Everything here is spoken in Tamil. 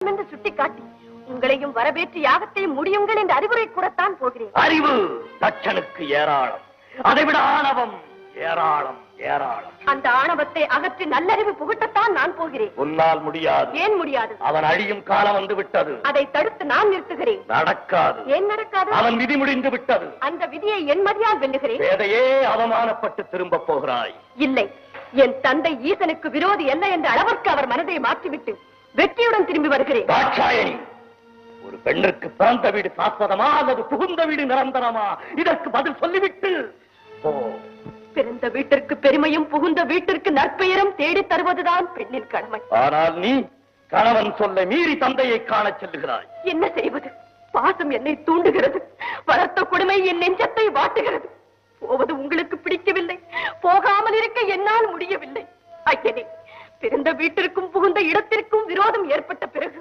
என்று சுட்டிக்காட்டி உங்களையும் வரவேற்று யாகத்தையும் முடியுங்கள் என்று அறிவுரை கூறத்தான் போகிறேன். அறிவு தச்சனுக்கு ஏராளம். அதைவிட ஆணவம் ஏராளம் ஏராளம். அந்த ஆணவத்தை அகற்றி நல்லறிவு புகட்டத்தான் நான் போகிறேன். உன்னால் முடியாது. ஏன் முடியாது? அவன் அழியும் காலம் வந்து விட்டது. அதை தடுத்து நான் நிறுத்துகிறேன். நடக்காது. ஏன் நடக்காது? அவன் விதி முடிந்து விட்டது. அந்த விதியை என் மதியால் வெல்லுகிறேன். வேதையே அவமானப்பட்டு திரும்ப போகிறாய். இல்லை. என் தந்தை ஈசனுக்கு விரோதி அல்ல என்ற அளவிற்கு அவர் மனதை மாற்றிவிட்டு வெற்றியுடன் திரும்பி வருகிறேன். தாட்சாயணி ஒரு பெண்ணுக்கு பிறந்த வீடு சாஸ்வதமா அல்லது புகுந்த வீடு நிரந்தரமா? இதற்கு பதில் சொல்லிவிட்டு பிறந்த வீட்டிற்கு பெருமையும் புகுந்த வீட்டிற்கு நற்பெயரும் தேடித் தருவதுதான் பெண்ணின் கடமை ஆனால் நீ கணவன் சொல்ல மீறி தந்தையை காணச் செல்லுகிறாய். என்ன செய்வது? பாசம் என்னை தூண்டுகிறது. வளர்த்த கொடுமை என் நெஞ்சத்தை வாட்டுகிறது. போவது உங்களுக்கு பிடிக்கவில்லை. போகாமல் இருக்க என்னால் முடியவில்லை. ஐயனே பிறந்த வீட்டிற்கும் புகுந்த இடத்திற்கும் விரோதம் ஏற்பட்ட பிறகு